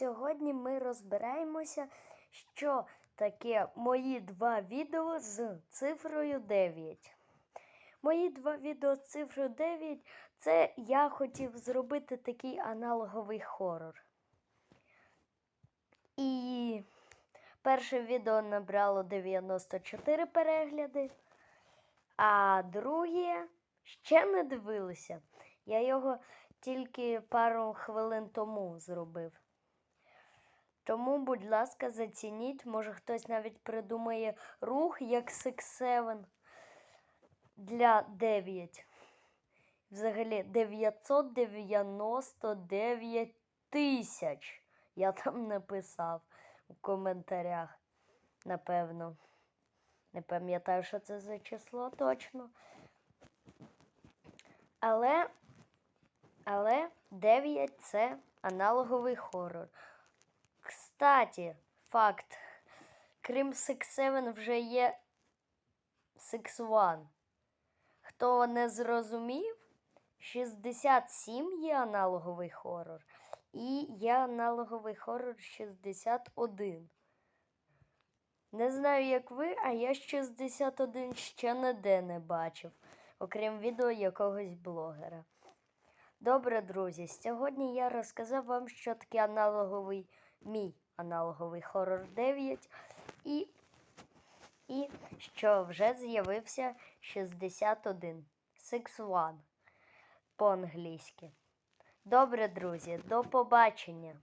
Сьогодні ми розбираємося, що таке мої два відео з цифрою 9. Мої два відео з цифрою 9 це я хотів зробити такий аналоговий хорор. І перше відео набрало 94 перегляди, а друге ще не дивилися. Я його тільки пару хвилин тому зробив. Тому, будь ласка, зацініть, може хтось навіть придумає рух як Six 7 для 9. Взагалі 999 тисяч. Я там написав у коментарях. Напевно. Не пам'ятаю, що це за число точно. Але, але 9 це аналоговий хорор. Кстаті, факт. Крім Six 7 вже є Six One. Хто не зрозумів, 67 є аналоговий хорор. І є аналоговий хорор 61. Не знаю, як ви, а я 61 ще ніде не бачив, окрім відео якогось блогера. Добре, друзі, сьогодні я розказав вам, що таке аналоговий мій аналоговий хорор 9 і, і що вже з'явився 61 61 по-англійськи. Добре, друзі, до побачення!